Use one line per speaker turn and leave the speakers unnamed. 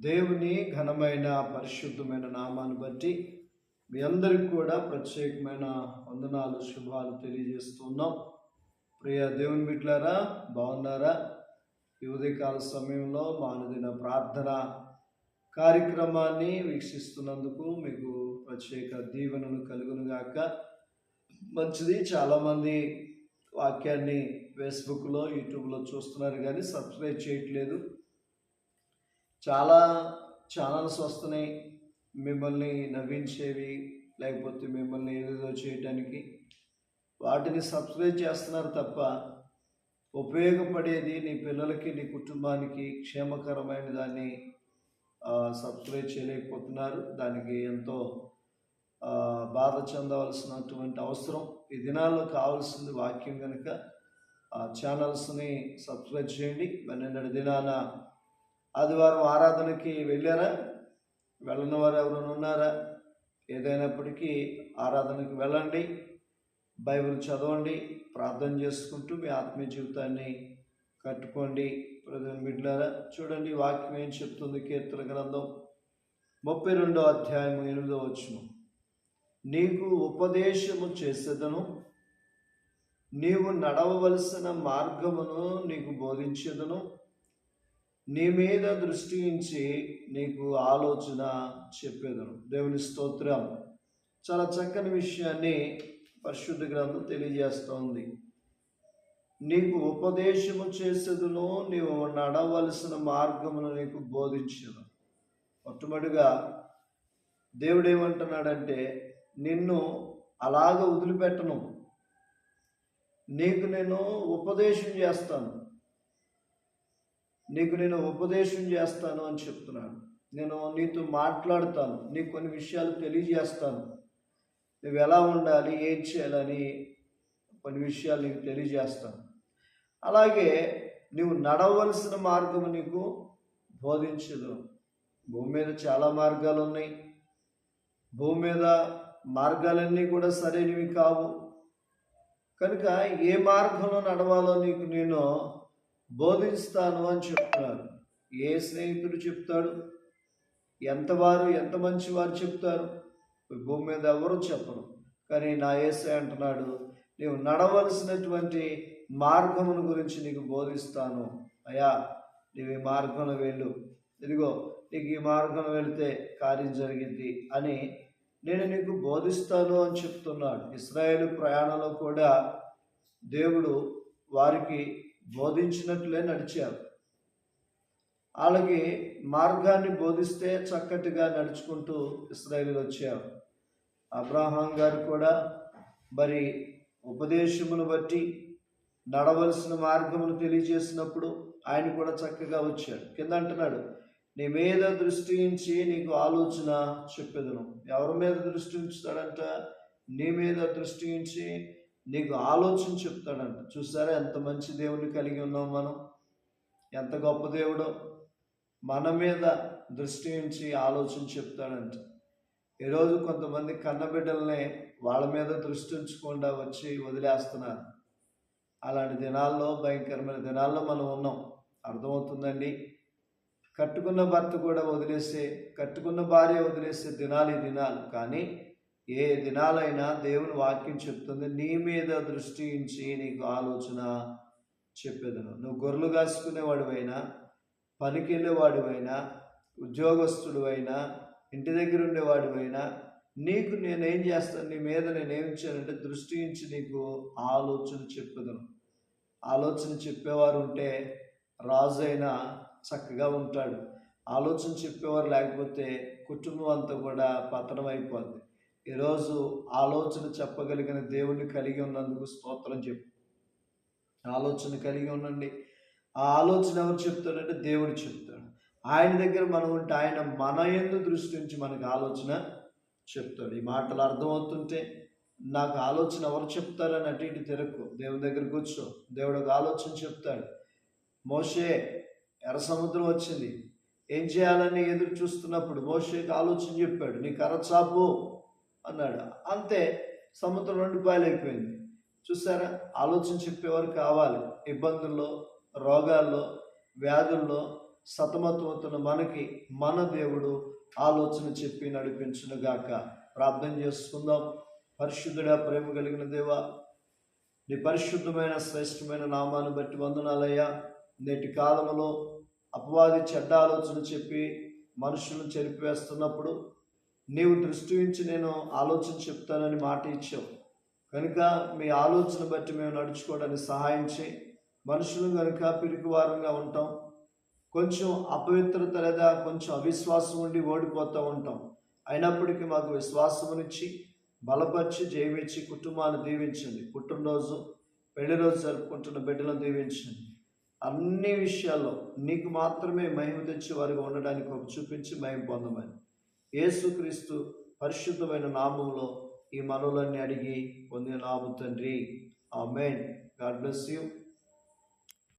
దేవుని ఘనమైన పరిశుద్ధమైన నామాన్ని బట్టి మీ అందరికి కూడా ప్రత్యేకమైన వందనాలు శుభాలు తెలియజేస్తున్నాం. ప్రియ దేవుని బిడ్డలారా బాగున్నారా? ఈ ఉదయకాల సమయంలో మా ప్రార్థన కార్యక్రమాన్ని వీక్షిస్తున్నందుకు మీకు ప్రత్యేక దీవెనను కలుగునుగాక మంచిది చాలామంది వాక్యాన్ని ఫేస్బుక్లో యూట్యూబ్లో చూస్తున్నారు కానీ సబ్స్క్రైబ్ చేయట్లేదు. చాలా ఛానల్స్ వస్తున్నాయి. మిమ్మల్ని నవ్వించేవి లేకపోతే మిమ్మల్ని ఏదేదో చేయడానికి వాటిని సబ్స్క్రైబ్ చేస్తున్నారు తప్ప ఉపయోగపడేది నీ పిల్లలకి నీ కుటుంబానికి క్షేమకరమైన దాన్ని సబ్స్క్రైబ్ చేయలేకపోతున్నారు. దానికి ఎంతో బాధ చెందవలసినటువంటి అవసరం. ఈ దినాల్లో కావాల్సింది వాక్యం కనుక ఆ ఛానల్స్ని సబ్స్క్రైబ్ చేయండి. మరి నిన్నటి దినాన ఆదివారం ఆరాధనకి వెళ్ళారా? వెళ్ళని వారు ఎవరైనా ఉన్నారా? ఏదైనప్పటికీ ఆరాధనకి వెళ్ళండి బైబిల్ చదవండి ప్రార్థన చేసుకుంటూ మీ ఆత్మీయ జీవితాన్ని కట్టుకోండి. ప్రజల చూడండి వాక్యం ఏం చెప్తుంది కీర్తన గ్రంథం ముప్పై రెండో అధ్యాయం ఎనిమిదో వచ్చును నీకు ఉపదేశము చేసేదను నీవు నడవవలసిన మార్గమును నీకు బోధించేదను నీ మీద దృష్టి ఉంచి నీకు ఆలోచన చెప్పేదను. దేవుని స్తోత్రం. చాలా చక్కని విషయాన్ని పరిశుద్ధ గ్రంథం తెలియజేస్తోంది నీకు ఉపదేశము చేసేదును నీవు నడవలసిన మార్గమును నీకు బోధించను. మొట్టమొదటిగా దేవుడు ఏమంటున్నాడంటే నిన్ను అలాగ వదిలిపెట్టను. నీకు నేను ఉపదేశం చేస్తాను. నీకు నేను ఉపదేశం చేస్తాను అని చెప్తున్నాను నేను నీతో మాట్లాడతాను. నీకు కొన్ని విషయాలు తెలియజేస్తాను. నువ్వు ఎలా ఉండాలి? ఏం చేయాలని కొన్ని విషయాలు నీకు తెలియజేస్తాను. అలాగే నువ్వు నడవలసిన మార్గం నీకు బోధించదు. భూమి మీద చాలా మార్గాలు ఉన్నాయి. భూమి మీద మార్గాలన్నీ కూడా సరైనవి కావు. కనుక ఏ మార్గంలో నడవాలో నీకు నేను బోధిస్తాను అని చెప్తున్నారు ఏ స్నేహితుడు చెప్తాడు? ఎంతవారు ఎంత మంచి వారు చెప్తారు భూమి మీద ఎవరు చెప్పరు. కానీ నా ఏసే అంటున్నాడు నీవు నడవలసినటువంటి మార్గమును గురించి నీకు బోధిస్తాను. అయ్యా నీవు ఈ మార్గంలో వెళ్ళు. ఇదిగో నీకు ఈ మార్గం వెళితే కార్యం జరిగింది అని నేను నీకు బోధిస్తాను అని చెప్తున్నాడు. ఇస్రాయేల్ ప్రయాణంలో కూడా దేవుడు వారికి బోధించినట్లే నడిచారు. వాళ్ళకి మార్గాన్ని బోధిస్తే చక్కటిగా నడుచుకుంటూ ఇస్రాయేల్ వచ్చారు. అబ్రాహాం గారు కూడా మరి ఉపదేశమును బట్టి నడవలసిన మార్గమును తెలియజేసినప్పుడు ఆయన కూడా చక్కగా వచ్చాడు. కింద అంటున్నాడు నీ మీద దృష్టి ఉంచి నీకు ఆలోచన చెప్పేదను. ఎవరి మీద దృష్టి ఉంచుతాడంట? నీ మీద దృష్టి ఉంచి నీకు ఆలోచన చెప్తాడంట. చూసారా ఎంత మంచి దేవుని కలిగి ఉన్నాం మనం? ఎంత గొప్ప దేవుడో. మన మీద దృష్టి ఉంచి ఆలోచన చెప్తాడంట. ఈరోజు కొంతమంది కన్నబిడ్డల్ని వాళ్ళ మీద దృష్టి ఉంచకుండా వచ్చి వదిలేస్తున్నారు. అలాంటి దినాల్లో భయంకరమైన దినాల్లో మనం ఉన్నాం. అర్థమవుతుందండి? కట్టుకున్న భర్త కూడా వదిలేసే కట్టుకున్న భార్య వదిలేసే దినాలు ఈ దినాలు. కానీ ఏ దినాలైనా దేవుని వాక్యం చెప్తుంది. నీ మీద దృష్టి ఉంచి నీకు ఆలోచన చెప్పేదను. నువ్వు గొర్రెలు కాసుకునేవాడివైనా పనికి వెళ్ళేవాడివైనా ఉద్యోగస్తుడు ఇంటి దగ్గర ఉండేవాడివైనా నీకు నేనేం చేస్తాను నీ మీద నేను ఏం చేయాలంటే దృష్టి ఉంచి నీకు ఆలోచన చెప్పేదను. ఆలోచన చెప్పేవారు ఉంటే రాజు అయినా చక్కగా ఉంటాడు. ఆలోచన చెప్పేవారు లేకపోతే కుటుంబం అంతా కూడా పతనం అయిపోద్ది. ఈరోజు ఆలోచన చెప్పగలిగిన దేవుణ్ణి కలిగి ఉన్నందుకు స్తోత్రం చెప్పు. ఆలోచన కలిగి ఉండండి. ఆ ఆలోచన ఎవరు చెప్తాడంటే దేవుడు చెప్తాడు. ఆయన దగ్గర మనం ఉంటే ఆయన మన ఎందు దృష్టి నుంచి మనకు ఆలోచన చెప్తాడు. ఈ మాటలు అర్థమవుతుంటే నాకు ఆలోచన ఎవరు చెప్తారని అటు ఇటు తిరక్కు. దేవుని దగ్గర కూర్చో. దేవుడు ఒక ఆలోచన చెప్తాడు. మోషే ఎర్ర సముద్రం వచ్చింది. ఏం చేయాలని ఎదురు చూస్తున్నప్పుడు మోషేకి ఆలోచన చెప్పాడు. నీ కర్ర చాపు. అన్నాడు. అంతే సముద్రం రెండు బయలైపోయింది చూసారా? ఆలోచన చెప్పేవారు కావాలి. ఇబ్బందుల్లో రోగాల్లో వ్యాధుల్లో సతమతమవుతున్న మనకి మన దేవుడు ఆలోచన చెప్పి నడిపించునుగాక. ప్రార్థన చేసుకుందాం. పరిశుద్ధుడా ప్రేమ కలిగిన దేవా నీ పరిశుద్ధమైన శ్రేష్టమైన నామాన్ని బట్టి వందనాలయ్యా. నేటి కాలంలో అపవాది చెడ్డ ఆలోచన చెప్పి మనుషులను చెరిపివేస్తున్నప్పుడు నీవు దృష్టి ఉంచి నేను ఆలోచన చెప్తానని మాట ఇచ్చావు. కనుక మీ ఆలోచన బట్టి మేము నడుచుకోవడానికి సహాయం చేయి. మనుషులు కనుక పిరికివారంగా ఉంటాం కొంచెం అపవిత్రత లేదా కొంచెం అవిశ్వాసం ఉండి ఓడిపోతూ ఉంటాం. అయినప్పటికీ మాకు విశ్వాసమునిచ్చి బలపరిచి జయమిచ్చి కుటుంబాన్ని దీవించండి. పుట్టినరోజు పెళ్ళి రోజు జరుపుకుంటున్న బిడ్డలను దీవించండి. అన్ని విషయాల్లో నీకు మాత్రమే మహిమ తెచ్చి వారిగా ఉండడానికి ఒక చూపించి మహిమ పొందమని. యేసుక్రీస్తు పరిశుద్ధమైన నామంలో ఈ మనవులన్నీ అడిగి పొందిన నాము తండ్రి. ఆ మెయిన్ గాడ్ బ్లెస్ యూ.